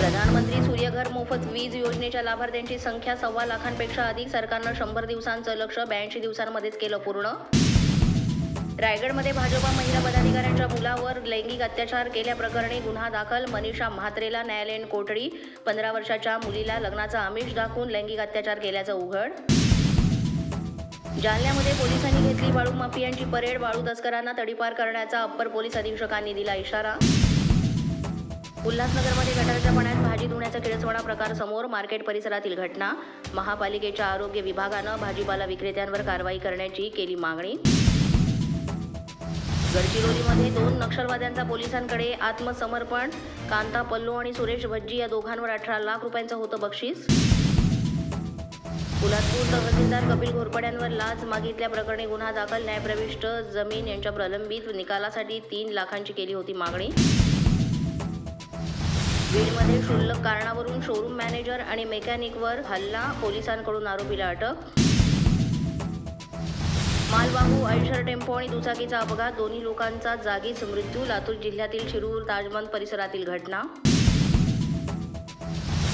प्रधानमंत्री सूर्यघर मोफत वीज योजनेच्या लाभार्थ्यांची संख्या सव्वा लाखांपेक्षा अधिक. सरकारनं शंभर दिवसांचं लक्ष ब्याऐंशी दिवसांमध्येच केलं पूर्ण. रायगडमध्ये भाजपा महिला पदाधिकाऱ्यांच्या मुलावर लैंगिक अत्याचार केल्याप्रकरणी गुन्हा दाखल. मनीषा म्हात्रेला न्यायालयीन कोठडी. पंधरा वर्षाच्या मुलीला लग्नाचा आमिष दाखवून लैंगिक अत्याचार केल्याचं उघड. जालन्यामध्ये पोलिसांनी घेतली वाळू माफियांची परेड. वाळू तस्करांना तडीपार करण्याचा अप्पर पोलीस अधीक्षकांनी दिला इशारा. उल्हासनगरमध्ये गटारच्या पाण्यात भाजी धुण्याचा किळसवाणा प्रकार समोर मार्केट परिसरातील घटना. महापालिकेच्या आरोग्य विभागानं भाजीपाला विक्रेत्यांवर कारवाई करण्याची केली मागणी. गडचिरोलीमध्ये दोन नक्षलवाद्यांचा पोलिसांकडे आत्मसमर्पण. कांता पल्लू आणि सुरेश भज्जी या दोघांवर अठरा लाख रुपयांचं होतं बक्षीस. पोलादपूर तहसीलदार कपिल घोरपड्यांवर लाच मागितल्याप्रकरणी गुन्हा दाखल. न्यायप्रविष्ट जमीन यांच्या प्रलंबित निकालासाठी तीन लाखांची केली होती मागणी. बीडमध्ये क्षुल्लक कारणावरून शोरूम मॅनेजर आणि मेकॅनिकवर हल्ला पोलिसांकडून आरोपीला अटक. मालवाहू आयशर टेम्पो आणि दुचाकीचा अपघात दोन्ही लोकांचा जागीच मृत्यू लातूर जिल्ह्यातील शिरूर ताजमंद परिसरातील घटना.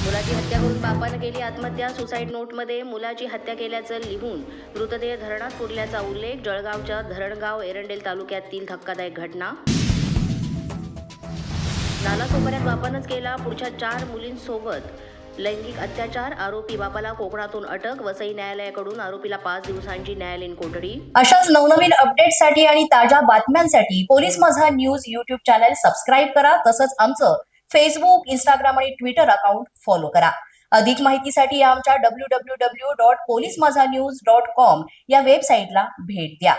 मुलाची हत्या करून बापानं केली आत्महत्या सुसाईड नोटमध्ये मुलाची हत्या केल्याचं लिहून मृतदेह धरणात पुरल्याचा उल्लेख जळगावच्या धरणगाव एरंडेल तालुक्यातील धक्कादायक घटना. नाना सोपाऱ्यात बापानंच केला. पुढच्या चार मुलींसोबत लैंगिक अत्याचार आरोपी बापाला कोकणातून अटक वसई न्यायालयाकडून आरोपीला पाच दिवसांची न्यायालयीन कोठडी. अशाच नवनवीन अपडेटसाठी आणि ताज्या बातम्यांसाठी police Majha news YouTube channel subscribe करा. तसंच आमचं फेसबुक इंस्टाग्राम आणि ट्विटर अकाउंट फॉलो करा. अधिक माहितीसाठी आमच्या W W W dot police Majha news dot com या वेबसाईटला भेट द्या.